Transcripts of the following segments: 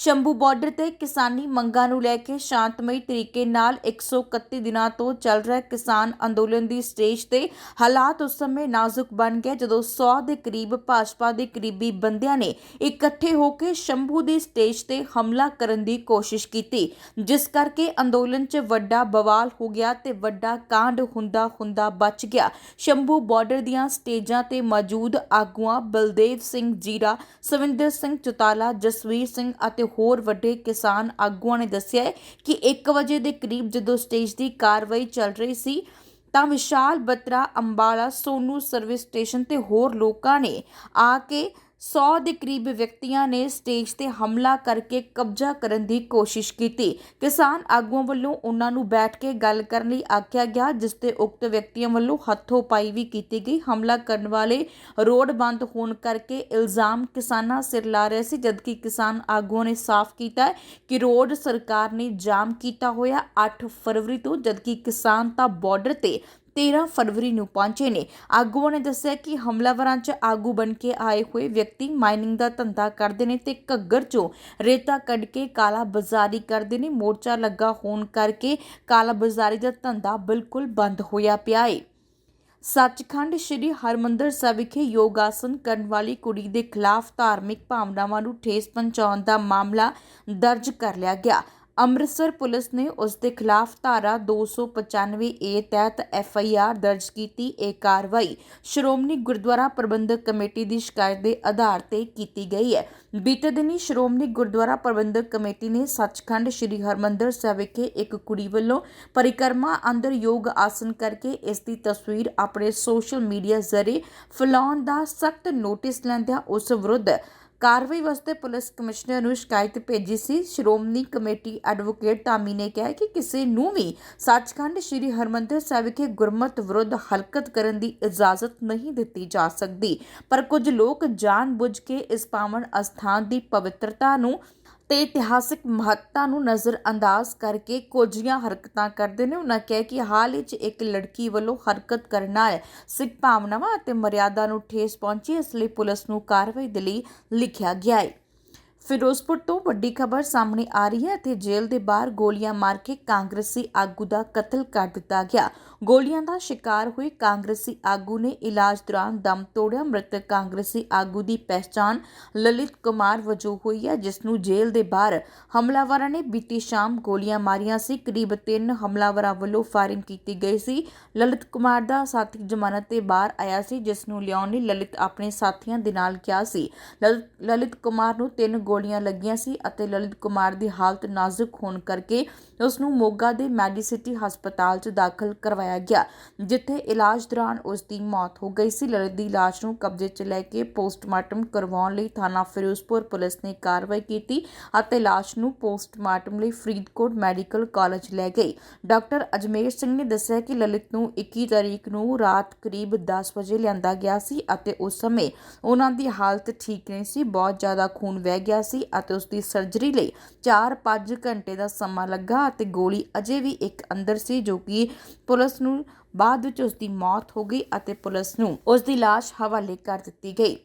Shambhu border ਤੇ ਕਿਸਾਨੀ ਮੰਗਾਂ ਨੂੰ ਲੈ ਕੇ ਸ਼ਾਂਤਮਈ ਤਰੀਕੇ ਨਾਲ 131 ਦਿਨਾਂ ਤੋਂ ਚੱਲ ਰਿਹਾ ਕਿਸਾਨ ਅੰਦੋਲਨ ਦੀ ਸਟੇਜ ਤੇ ਹਾਲਾਤ ਉਸ ਸਮੇਂ ਨਾਜ਼ੁਕ ਬਣ ਗਏ ਜਦੋਂ 100 ਦੇ ਕਰੀਬ ਭਾਜਪਾ ਦੇ ਕਰੀਬੀ ਬੰਦਿਆਂ ਨੇ ਇਕੱਠੇ ਹੋ ਕੇ ਸ਼ੰਭੂ ਦੀ ਸਟੇਜ ਤੇ ਹਮਲਾ ਕਰਨ ਦੀ ਕੋਸ਼ਿਸ਼ ਕੀਤੀ, ਜਿਸ ਕਰਕੇ ਅੰਦੋਲਨ 'ਚ ਵੱਡਾ ਬਵਾਲ ਹੋ ਗਿਆ ਤੇ ਵੱਡਾ ਕਾਂਡ ਹੁੰਦਾ ਹੁੰਦਾ ਬਚ ਗਿਆ। ਸ਼ੰਭੂ ਬਾਰਡਰ ਦੀਆਂ ਸਟੇਜਾਂ ਤੇ ਮੌਜੂਦ ਆਗੂਆਂ ਬਲਦੇਵ ਸਿੰਘ ਜੀਰਾ, ਸਵਿੰਦਰ ਸਿੰਘ ਚੁਤਾਲਾ, ਜਸਵੀਰ ਸਿੰਘ ਅਤੇ ਹੋਰ ਵੱਡੇ ਕਿਸਾਨ ਆਗੂਆਂ ਨੇ ਦੱਸਿਆ ਹੈ ਕਿ 1 ਵਜੇ ਦੇ ਕਰੀਬ ਜਦੋਂ ਸਟੇਜ ਦੀ ਕਾਰਵਾਈ ਚੱਲ ਰਹੀ ਸੀ, ਤਾਂ ਵਿਸ਼ਾਲ ਬਤਰਾ, ਅੰਬਾਲਾ, ਸੋਨੂ ਸਰਵਿਸ ਸਟੇਸ਼ਨ ਤੇ ਹੋਰ ਲੋਕਾਂ ਨੇ ਆ ਕੇ 100 ਦੇ ਕਰੀਬ ਵਿਅਕਤੀਆਂ ਨੇ ਸਟੇਜ ਤੇ ਹਮਲਾ ਕਰਕੇ ਕਬਜ਼ਾ ਕਰਨ ਦੀ ਕੋਸ਼ਿਸ਼ ਕੀਤੀ। ਕਿਸਾਨ ਆਗੂਆਂ ਵੱਲੋਂ ਉਹਨਾਂ ਨੂੰ ਬੈਠ ਕੇ ਗੱਲ ਕਰਨ ਲਈ ਆਖਿਆ ਗਿਆ, ਜਿਸ ਤੇ ਉਕਤ ਵਿਅਕਤੀਆਂ ਵੱਲੋਂ ਹੱਥੋਂ ਪਾਈ ਵੀ ਕੀਤੀ ਗਈ। ਹਮਲਾ ਕਰਨ ਵਾਲੇ ਰੋਡ ਬੰਦ ਹੋਣ ਕਰਕੇ ਇਲਜ਼ਾਮ ਕਿਸਾਨਾਂ ਸਿਰ ਲਾ ਰਹੇ ਸੀ, ਜਦਕਿ ਕਿਸਾਨ ਆਗੂਆਂ ਨੇ ਸਾਫ਼ ਕੀਤਾ ਕਿ ਰੋਡ ਸਰਕਾਰ ਨੇ ਜਾਮ ਕੀਤਾ ਹੋਇਆ 8 ਫਰਵਰੀ ਤੋਂ, ਜਦਕਿ ਕਿਸਾਨ ਤਾਂ ਬਾਰਡਰ ਤੇ 13 ਫਰਵਰੀ ਨੂੰ ਪਹੁੰਚੇ ਨੇ। ਆਗੂਆਂ ਨੇ ਦੱਸਿਆ ਕਿ ਹਮਲਾਵਰਾਂ 'ਚ ਆਗੂ ਬਣ ਕੇ ਆਏ ਹੋਏ ਵਿਅਕਤੀ ਮਾਈਨਿੰਗ ਦਾ ਧੰਦਾ ਕਰਦੇ ਨੇ ਤੇ ਘੱਗਰ 'ਚੋਂ ਰੇਤਾ ਕੱਢ ਕੇ ਕਾਲਾ ਬਾਜ਼ਾਰੀ ਕਰਦੇ ਨੇ। ਮੋਰਚਾ ਲੱਗਾ ਹੋਣ ਕਰਕੇ ਕਾਲਾ ਬਾਜ਼ਾਰੀ ਦਾ ਧੰਦਾ ਬਿਲਕੁਲ ਬੰਦ ਹੋਇਆ ਪਿਆ ਏ। ਸੱਚਖੰਡ ਸ੍ਰੀ ਹਰਮੰਦਰ ਸਾਹਿਬ ਵਿਖੇ ਯੋਗ ਆਸਨ ਕਰਨ ਵਾਲੀ ਕੁੜੀ ਦੇ ਖਿਲਾਫ ਧਾਰਮਿਕ ਭਾਵਨਾਵਾਂ ਨੂੰ ਠੇਸ ਪਹੁੰਚਾਉਣ ਦਾ ਮਾਮਲਾ ਦਰਜ ਕਰ ਲਿਆ ਗਿਆ। ਅੰਮ੍ਰਿਤਸਰ ਪੁਲਿਸ ਨੇ ਉਸ ਦੇ ਖਿਲਾਫ ਧਾਰਾ 295 ਏ ਤਹਿਤ ਐਫ ਆਈ ਆਰ ਦਰਜ ਕੀਤੀ। ਇਹ ਕਾਰਵਾਈ ਸ਼੍ਰੋਮਣੀ ਗੁਰਦੁਆਰਾ ਪ੍ਰਬੰਧਕ ਕਮੇਟੀ ਦੀ ਸ਼ਿਕਾਇਤ ਦੇ ਆਧਾਰ ਤੇ ਕੀਤੀ ਗਈ ਹੈ। ਬੀਤੇ ਦਿਨੀ ਸ਼੍ਰੋਮਣੀ ਗੁਰਦੁਆਰਾ ਪ੍ਰਬੰਧਕ ਕਮੇਟੀ ਨੇ ਸੱਚਖੰਡ ਸ੍ਰੀ ਹਰਮੰਦਰ ਸਾਹਿਬ ਵਿਖੇ ਇੱਕ ਕੁੜੀ ਵੱਲੋਂ ਪਰਿਕਰਮਾ ਅੰਦਰ ਯੋਗ ਆਸਨ ਕਰਕੇ ਇਸ ਦੀ ਤਸਵੀਰ ਆਪਣੇ ਸੋਸ਼ਲ ਮੀਡੀਆ ਜ਼ਰੀਏ ਫੈਲਾਉਣ ਦਾ ਸਖਤ ਨੋਟਿਸ ਲੈਂਦਿਆਂ ਉਸ ਵਿਰੁੱਧ ਕਾਰਵਾਈ ਵਾਸਤੇ ਪੁਲਿਸ ਕਮਿਸ਼ਨਰ ਨੂੰ ਸ਼ਿਕਾਇਤ ਭੇਜੀ ਸੀ। ਸ਼੍ਰੋਮਣੀ ਕਮੇਟੀ ਐਡਵੋਕੇਟ ਧਾਮੀ ਨੇ ਕਿਹਾ ਕਿ ਕਿਸੇ ਨੂੰ ਵੀ ਸੱਚਖੰਡ ਸ੍ਰੀ ਹਰਮੰਦਰ ਸਾਹਿਬ ਵਿਖੇ ਗੁਰਮਤ ਵਿਰੁੱਧ ਹਲਕਤ ਕਰਨ ਦੀ ਇਜਾਜ਼ਤ ਨਹੀਂ ਦਿੱਤੀ ਜਾ ਸਕਦੀ। ਪਰ ਕੁਝ ਲੋਕ ਜਾਣਬੁੱਝ ਕੇ ਇਸ ਪਾਵਨ ਅਸਥਾਨ ਦੀ ਪਵਿੱਤਰਤਾ ਨੂੰ ਤੇ ਇਤਿਹਾਸਿਕ ਮਹੱਤਤਾ ਨੂੰ ਨਜ਼ਰ ਅੰਦਾਜ਼ ਕਰਕੇ ਕੋਝੀਆਂ ਹਰਕਤਾਂ ਕਰਦੇ ਨੇ। ਉਹਨਾਂ ਕਿਹਾ ਕਿ ਹਾਲ ਹੀ ਇੱਕ ਲੜਕੀ ਵੱਲੋਂ ਹਰਕਤ ਕਰਨਾ ਨਾਲ ਸਿੱਖ ਭਾਵਨਾਵਾਂ ਅਤੇ ਮਰਿਆਦਾ ਨੂੰ ਠੇਸ ਪਹੁੰਚੀ, ਇਸ ਲਈ ਪੁਲਿਸ ਨੂੰ ਕਾਰਵਾਈ ਦੇ ਲਈ ਲਿਖਿਆ ਗਿਆ ਹੈ ਫਿਰੋਜ਼ਪੁਰ ਤੋਂ ਵੱਡੀ ਖਬਰ ਸਾਹਮਣੇ ਆ ਰਹੀ ਹੈ ਤੇ ਜੇਲ੍ਹ ਦੇ ਬਾਹਰ ਗੋਲੀਆਂ ਮਾਰ ਕੇ ਕਾਂਗਰਸੀ ਆਗੂ ਦਾ ਕਤਲ ਕਰ ਦਿੱਤਾ ਗਿਆ। ਗੋਲੀਆਂ ਦਾ ਸ਼ਿਕਾਰ ਹੋਏ ਕਾਂਗਰਸੀ ਆਗੂ ਨੇ ਇਲਾਜ ਦੌਰਾਨ ਦਮ ਤੋੜਿਆ। ਮ੍ਰਿਤਕ ਕਾਂਗਰਸੀ ਆਗੂ ਦੀ ਪਹਿਚਾਣ ਲਲਿਤ ਕੁਮਾਰ ਵਜੋਂ ਹੋਈ ਹੈ, ਜਿਸ ਨੂੰ ਜੇਲ੍ਹ ਦੇ ਬਾਹਰ ਹਮਲਾਵਰਾਂ ਨੇ ਬੀਤੀ ਸ਼ਾਮ ਗੋਲੀਆਂ ਮਾਰੀਆਂ ਸੀ। ਕਰੀਬ 3 ਹਮਲਾਵਰਾਂ ਵੱਲੋਂ ਫਾਇਰਿੰਗ ਕੀਤੀ ਗਈ ਸੀ। ਲਲਿਤ ਕੁਮਾਰ ਦਾ ਸਾਥੀ ਜ਼ਮਾਨਤ ਤੇ ਬਾਹਰ ਆਇਆ ਸੀ, ਜਿਸ ਨੂੰ ਲਿਆਉਣ ਲਈ ਲਲਿਤ ਆਪਣੇ ਸਾਥੀਆਂ ਦੇ ਨਾਲ ਗਿਆ ਸੀ। ਲਲਿਤ- ਲਲਿਤ ਕੁਮਾਰ ਨੂੰ ਤਿੰਨ ਗੋਲੀਆਂ ਲੱਗੀਆਂ ਸੀ ਅਤੇ ਲਲਿਤ ਕੁਮਾਰ ਦੀ ਹਾਲਤ ਨਾਜ਼ੁਕ ਹੋਣ ਕਰਕੇ ਉਸ ਨੂੰ ਮੋਗਾ ਦੇ ਮੈਡੀਸਿਟੀ ਹਸਪਤਾਲ 'ਚ ਦਾਖਲ ਕਰਵਾਇਆ ਗਿਆ, ਜਿੱਥੇ ਇਲਾਜ ਦੌਰਾਨ ਉਸ ਦੀ ਮੌਤ ਹੋ ਗਈ ਸੀ। ਲਲਿਤ ਦੀ ਲਾਸ਼ ਨੂੰ ਕਬਜ਼ੇ 'ਚ ਲੈ ਕੇ ਪੋਸਟਮਾਰਟਮ ਕਰਵਾਉਣ ਲਈ ਥਾਣਾ ਫਿਰੋਜ਼ਪੁਰ ਪੁਲਿਸ ਨੇ ਕਾਰਵਾਈ ਕੀਤੀ ਅਤੇ ਲਾਸ਼ ਨੂੰ ਪੋਸਟਮਾਰਟਮ ਲਈ ਫਰੀਦਕੋਟ ਮੈਡੀਕਲ ਕਾਲਜ ਲੈ ਗਈ। ਡਾਕਟਰ ਅਜਮੇਰ ਸਿੰਘ ਨੇ ਦੱਸਿਆ ਕਿ ਲਲਿਤ ਨੂੰ 21 ਤਰੀਕ ਨੂੰ ਰਾਤ ਕਰੀਬ 10 ਵਜੇ ਲਿਆਂਦਾ ਗਿਆ ਸੀ ਅਤੇ ਉਸ ਸਮੇਂ ਉਹਨਾਂ ਦੀ ਹਾਲਤ ਠੀਕ ਨਹੀਂ ਸੀ, ਬਹੁਤ ਜ਼ਿਆਦਾ ਖੂਨ ਵਹਿ ਗਿਆ ਸੀ ਅਤੇ ਉਸ ਦੀ ਸਰਜਰੀ ਲਈ 4-5 ਘੰਟੇ ਦਾ ਸਮਾਂ ਲੱਗਾ ਅਤੇ ਗੋਲੀ ਅਜੇ ਵੀ ਇੱਕ ਅੰਦਰ ਸੀ ਜੋ ਕਿ ਪੁਲਿਸ ਨੂੰ ਬਾਅਦ ਵਿੱਚ ਉਸ ਦੀ ਮੌਤ ਹੋ ਗਈ ਅਤੇ ਪੁਲਿਸ ਨੂੰ ਉਸ ਦੀ ਲਾਸ਼ ਹਵਾਲੇ ਕਰ ਦਿੱਤੀ ਗਈ।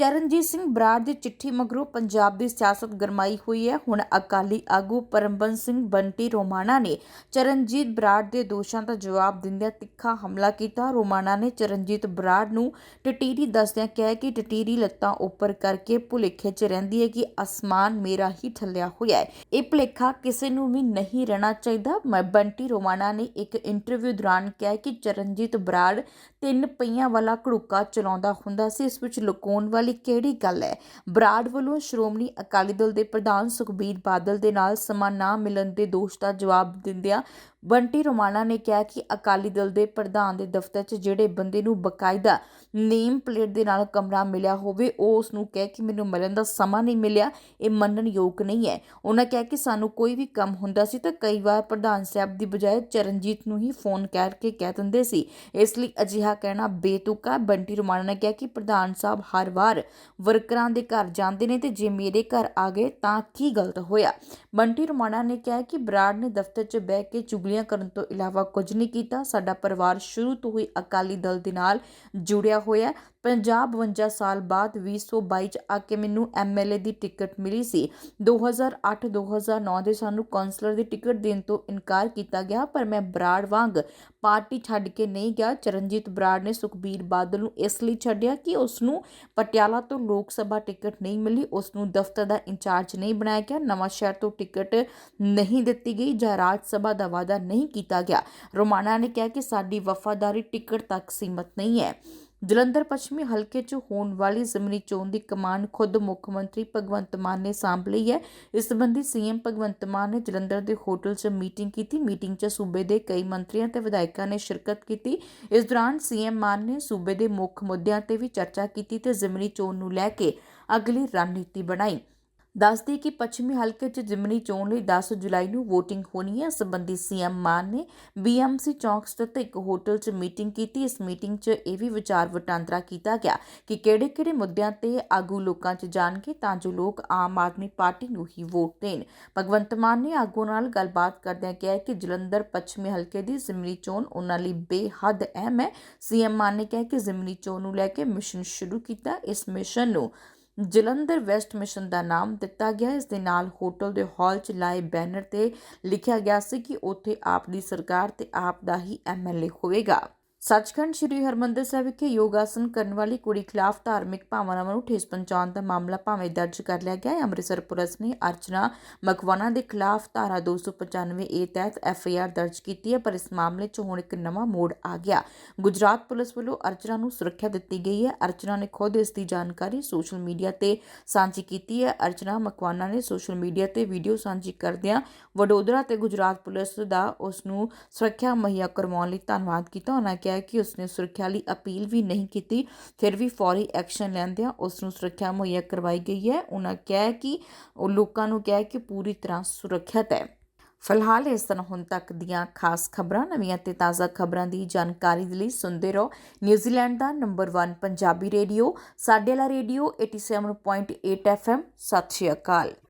ਚਰਨਜੀਤ ਸਿੰਘ ਬਰਾੜ ਦੀ ਚਿੱਠੀ ਮਗਰੋਂ ਪੰਜਾਬ ਦੀ ਸਿਆਸਤ ਗਰਮਾਈ ਹੋਈ ਹੈ। ਹੁਣ ਅਕਾਲੀ ਆਗੂ ਪਰਮਬੰਸ ਸਿੰਘ ਬੰਟੀ ਰੋਮਾਣਾ ਨੇ ਚਰਨਜੀਤ ਬਰਾੜ ਦੇ ਦੋਸ਼ਾਂ ਦਾ ਜਵਾਬ ਦਿੰਦਿਆਂ ਤਿੱਖਾ ਹਮਲਾ ਕੀਤਾ। ਰੋਮਾਣਾ ਨੇ ਚਰਨਜੀਤ ਬਰਾੜ ਨੂੰ ਟਟੀਰੀ ਦੱਸਦਿਆਂ ਕਿਹਾ ਕਿ ਟਟੀਰੀ ਲੱਤਾਂ ਉੱਪਰ ਕਰਕੇ ਭੁਲੇਖੇ 'ਚ ਰਹਿੰਦੀ ਹੈ ਕਿ ਅਸਮਾਨ ਮੇਰਾ ਹੀ ਠੱਲਿਆ ਹੋਇਆ ਹੈ। ਇਹ ਭੁਲੇਖਾ ਕਿਸੇ ਨੂੰ ਵੀ ਨਹੀਂ ਰਹਿਣਾ ਚਾਹੀਦਾ। ਮੈਂ ਬੰਟੀ ਰੋਮਾਣਾ ਨੇ ਇੱਕ ਇੰਟਰਵਿਊ ਦੌਰਾਨ ਕਿਹਾ ਕਿ ਚਰਨਜੀਤ ਬਰਾੜ ਤਿੰਨ ਪਹੀਆਂ ਵਾਲਾ ਘੜੂਕਾ ਚਲਾਉਂਦਾ ਹੁੰਦਾ ਸੀ। ਇਸ ਵਿੱਚ ਲੁਕਾਉਣ ਵਾਲੀ ਕਿਹੜੀ ਗੱਲ ਹੈ? ਬਰਾੜ ਵੱਲੋਂ ਸ਼੍ਰੋਮਣੀ ਅਕਾਲੀ ਦਲ ਦੇ ਪ੍ਰਧਾਨ ਸੁਖਬੀਰ ਬਾਦਲ ਦੇ ਨਾਲ ਸਮਾਂ ਨਾ ਮਿਲਣ ਦੇ ਦੋਸ਼ ਦਾ ਜਵਾਬ ਦਿੰਦਿਆਂ ਬੰਟੀ ਰੋਮਾਣਾ ਨੇ ਕਿਹਾ ਕਿ ਅਕਾਲੀ ਦਲ ਦੇ ਪ੍ਰਧਾਨ ਦੇ ਦਫ਼ਤਰ 'ਚ ਜਿਹੜੇ ਬੰਦੇ ਨੂੰ ਬਕਾਇਦਾ ਨੇਮ ਪਲੇਟ ਦੇ ਨਾਲ ਕਮਰਾ ਮਿਲਿਆ ਹੋਵੇ, ਉਹ ਉਸ ਨੂੰ ਕਹਿ ਕਿ ਮੈਨੂੰ ਮਿਲਣ ਦਾ ਸਮਾਂ ਨਹੀਂ ਮਿਲਿਆ, ਇਹ ਮੰਨਣ ਯੋਗ ਨਹੀਂ ਹੈ। ਉਹਨਾਂ ਕਿਹਾ ਕਿ ਸਾਨੂੰ ਕੋਈ ਵੀ ਕੰਮ ਹੁੰਦਾ ਸੀ ਤਾਂ ਕਈ ਵਾਰ ਪ੍ਰਧਾਨ ਸਾਹਿਬ ਦੀ ਬਜਾਏ ਚਰਨਜੀਤ ਨੂੰ ਹੀ ਫੋਨ ਕਰਕੇ ਕਹਿ ਦਿੰਦੇ ਸੀ। ਇਸ ਲਈ ਅਜਿਹਾ ਕਹਿਣਾ ਬੇਤੁਕਾ ਬੰਟੀ ਰੋਮਾਣਾ ਨੇ ਕਿਹਾ ਕਿ ਪ੍ਰਧਾਨ ਸਾਹਿਬ ਹਰ ਵਾਰ ਵਰਕਰਾਂ ਦੇ ਘਰ ਜਾਂਦੇ ਨੇ ਤੇ ਜੇ ਮੇਰੇ ਘਰ ਆ ਗਏ ਤਾਂ ਕੀ ਗਲਤ ਹੋਇਆ? ਬੰਟੀ ਰੋਮਾਣਾ ਨੇ ਕਿਹਾ ਕਿ ਬਰਾੜ ਨੇ ਦਫ਼ਤਰ 'ਚ ਬਹਿ ਕੇ ਚੁਗਲੀਆਂ ਕਰਨ ਤੋਂ ਇਲਾਵਾ ਕੁਝ ਨਹੀਂ ਕੀਤਾ। ਸਾਡਾ ਪਰਿਵਾਰ ਸ਼ੁਰੂ ਤੋਂ ਹੀ ਅਕਾਲੀ ਦਲ ਦੇ ਨਾਲ ਜੁੜਿਆ ਹੋਇਆ ਪੰਜਾਹ ਬਵੰਜਾ ਸਾਲ ਬਾਅਦ 2022 ਚ ਆ ਕੇ ਮੈਨੂੰ ਐਮਐਲਏ ਦੀ ਟਿਕਟ ਮਿਲੀ ਸੀ। 2008-2009 ਦੇ ਸਾਨੂੰ ਕੌਂਸਲਰ ਦੀ ਟਿਕਟ ਦੇਣ ਤੋਂ ਇਨਕਾਰ ਕੀਤਾ ਗਿਆ, ਪਰ ਮੈਂ ਬਰਾੜ ਵਾਂਗ ਪਾਰਟੀ ਛੱਡ ਕੇ ਨਹੀਂ ਗਿਆ। ਚਰਨਜੀਤ ਬਰਾੜ ਨੇ ਸੁਖਬੀਰ ਬਾਦਲ ਨੂੰ ਇਸ ਲਈ ਛੱਡਿਆ ਕਿ ਉਸ ਨੂੰ ਪਟਿਆਲਾ ਤੋਂ ਲੋਕ ਸਭਾ ਟਿਕਟ ਨਹੀਂ ਮਿਲੀ। ਉਸ ਨੂੰ ਦਫ਼ਤਰ ਦਾ ਇੰਚਾਰਜ ਨਹੀਂ ਬਣਾਇਆ ਗਿਆ। ਨਵਾਂ ਸ਼ਹਿਰ ਤੋਂ ਟਿਕਟ ਨਹੀਂ ਦਿੱਤੀ ਗਈ ਜਾਂ ਰਾਜ ਸਭਾ ਦਾ ਵਾਅਦਾ ਨਹੀਂ ਕੀਤਾ ਗਿਆ। ਰੋਮਾਣਾ ਨੇ ਕਿਹਾ ਕਿ ਸਾਡੀ ਵਫਾਦਾਰੀ ਟਿਕਟ ਤੱਕ ਸੀਮਤ ਨਹੀਂ ਹੈ। ਜਲੰਧਰ ਪੱਛਮੀ ਹਲਕੇ 'ਚ ਹੋਣ ਵਾਲੀ ਜ਼ਮਨੀ ਚੋਣ ਦੀ ਕਮਾਨ ਖੁਦ ਮੁੱਖ ਮੰਤਰੀ ਭਗਵੰਤ ਮਾਨ ਨੇ ਸਾਂਭ ਲਈ ਹੈ। ਇਸ ਸੰਬੰਧੀ ਸੀਐਮ ਭਗਵੰਤ ਮਾਨ ਨੇ ਜਲੰਧਰ ਦੇ ਹੋਟਲ 'ਚ ਮੀਟਿੰਗ ਕੀਤੀ। ਮੀਟਿੰਗ 'ਚ ਸੂਬੇ ਦੇ ਕਈ ਮੰਤਰੀਆਂ ਤੇ ਵਿਧਾਇਕਾਂ ਨੇ ਸ਼ਿਰਕਤ ਕੀਤੀ। ਇਸ ਦੌਰਾਨ ਸੀਐਮ ਮਾਨ ਨੇ ਸੂਬੇ ਦੇ ਮੁੱਖ ਮੁੱਦਿਆਂ ਤੇ ਵੀ ਚਰਚਾ ਕੀਤੀ ਤੇ ਜ਼ਮਨੀ ਚੋਣ ਨੂੰ ਲੈ ਕੇ ਅਗਲੀ ਰਣਨੀਤੀ ਬਣਾਈ। ਦੱਸਦੀ ਕਿ ਪੱਛਮੀ ਹਲਕੇ 'ਚ ਜ਼ਿਮਨੀ ਚੋਣ ਲਈ 10 ਜੁਲਾਈ ਨੂੰ VOTING ਹੋਣੀ ਹੈ। ਇਸ ਸੰਬੰਧੀ ਸੀਐਮ ਮਾਨ ਨੇ BMC ਚੌਂਕ ਸਥਿਤ ਇੱਕ ਹੋਟਲ 'ਚ ਮੀਟਿੰਗ ਕੀਤੀ। ਇਸ ਮੀਟਿੰਗ 'ਚ ਇਹ ਵੀ ਵਿਚਾਰ ਵਟਾਂਦਰਾ ਕੀਤਾ ਗਿਆ ਕਿ ਕਿਹੜੇ-ਕਿਹੜੇ ਮੁੱਦਿਆਂ ਤੇ ਆਗੂ ਲੋਕਾਂ 'ਚ ਜਾਣਗੇ ਤਾਂ ਜੋ ਲੋਕ ਆਮ ਆਦਮੀ ਪਾਰਟੀ ਨੂੰ ਹੀ ਵੋਟ ਦੇਣ। ਭਗਵੰਤ ਮਾਨ ਨੇ ਆਗੂ ਨਾਲ ਗੱਲਬਾਤ ਕਰਦਿਆਂ ਕਿਹਾ ਕਿ ਜਲੰਧਰ ਪੱਛਮੀ ਹਲਕੇ ਦੀ ਜ਼ਿਮਨੀ ਚੋਣ ਉਹਨਾਂ ਲਈ ਬੇਹੱਦ ਅਹਿਮ ਹੈ। ਸੀਐਮ ਮਾਨ ਨੇ ਕਿਹਾ ਕਿ ਜ਼ਿਮਨੀ ਚੋਣ ਨੂੰ ਲੈ ਕੇ ਮਿਸ਼ਨ ਸ਼ੁਰੂ ਕੀਤਾ ਇਸ ਮਿਸ਼ਨ ਨੂੰ। ਜਲੰਧਰ ਵੈਸਟ ਮਿਸ਼ਨ ਦਾ ਨਾਮ ਦਿੱਤਾ ਗਿਆ। ਇਸ ਦੇ ਨਾਲ ਹੋਟਲ ਦੇ ਹਾਲ 'ਚ ਲਾਏ ਬੈਨਰ ਤੇ ਲਿਖਿਆ ਗਿਆ ਸੀ ਕਿ ਉੱਥੇ ਆਪ ਦੀ ਸਰਕਾਰ ਤੇ ਆਪ ਦਾ ਹੀ ਐਮਐਲਏ ਹੋਵੇਗਾ। ਸੱਚਖੰਡ ਸ੍ਰੀ ਹਰਮੰਦਰ ਸਾਹਿਬ ਵਿਖੇ ਯੋਗ ਆਸਨ ਕਰਨ ਵਾਲੀ ਕੁੜੀ ਖਿਲਾਫ ਧਾਰਮਿਕ ਭਾਵਨਾਵਾਂ ਨੂੰ ਠੇਸ ਪਹੁੰਚਾਉਣ ਦਾ ਮਾਮਲਾ ਭਾਵੇਂ ਦਰਜ ਕਰ ਲਿਆ ਗਿਆ ਹੈ। ਅੰਮ੍ਰਿਤਸਰ ਪੁਲਿਸ ਨੇ ਅਰਚਨਾ ਮਕਵਾਨਾ ਦੇ ਖਿਲਾਫ ਧਾਰਾ 295 ਏ ਤਹਿਤ ਐੱਫ ਆਈ ਆਰ ਦਰਜ ਕੀਤੀ ਹੈ, ਪਰ ਇਸ ਮਾਮਲੇ 'ਚ ਹੁਣ ਇੱਕ ਨਵਾਂ ਮੋੜ ਆ ਗਿਆ। ਗੁਜਰਾਤ ਪੁਲਿਸ ਵੱਲੋਂ ਅਰਚਨਾ ਨੂੰ ਸੁਰੱਖਿਆ ਦਿੱਤੀ ਗਈ ਹੈ। ਅਰਚਨਾ ਨੇ ਖੁਦ ਇਸ ਦੀ ਜਾਣਕਾਰੀ ਸੋਸ਼ਲ ਮੀਡੀਆ ਤੇ ਸਾਂਝੀ ਕੀਤੀ ਹੈ। ਅਰਚਨਾ ਮਕਵਾਨਾ ਨੇ ਸੋਸ਼ਲ ਮੀਡੀਆ ਤੇ ਵੀਡੀਓ ਸਾਂਝੀ ਕਰਦਿਆਂ ਵਡੋਦਰਾ ਤੇ ਗੁਜਰਾਤ ਪੁਲਿਸ ਦਾ ਉਸ ਨੂੰ ਸੁਰੱਖਿਆ ਮੁਹੱਈਆ ਕਰਵਾਉਣ ਲਈ ਧੰਨਵਾਦ ਕੀਤਾ। ਉਹਨਾਂ ਕਿਹਾ ਕਿ ਉਸਨੇ ਸੁਰੱਖਿਆ ਲਈ ਅਪੀਲ ਵੀ ਨਹੀਂ ਕੀਤੀ, ਫਿਰ ਵੀ ਫੌਰੀ ਐਕਸ਼ਨ ਲੈਂਦਿਆਂ ਉਸ ਨੂੰ ਸੁਰੱਖਿਆ ਮੁਹੱਈਆ ਕਰਵਾਈ ਗਈ ਹੈ। ਉਹਨਾਂ ਕਿਹਾ ਕਿ ਉਹ ਲੋਕਾਂ ਨੂੰ ਕਿਹਾ ਕਿ ਪੂਰੀ ਤਰ੍ਹਾਂ ਸੁਰੱਖਿਅਤ ਹੈ। ਫਿਲਹਾਲ ਇਸ ਤਰ੍ਹਾਂ ਹੁਣ ਤੱਕ ਦੀਆਂ ਖਾਸ ਖਬਰਾਂ, ਨਵੀਆਂ ਤੇ ਤਾਜ਼ਾ ਖਬਰਾਂ ਦੀ ਜਾਣਕਾਰੀ ਦੇ ਲਈ ਸੁਣਦੇ ਰਹੋ ਨਿਊਜ਼ੀਲੈਂਡ ਦਾ ਨੰਬਰ 1 ਪੰਜਾਬੀ ਰੇਡੀਓ, ਸਾਡੇ ਵਾਲਾ ਰੇਡੀਓ 87.8 FM ਸਤਿ ਸ਼੍ਰੀ ਅਕਾਲ।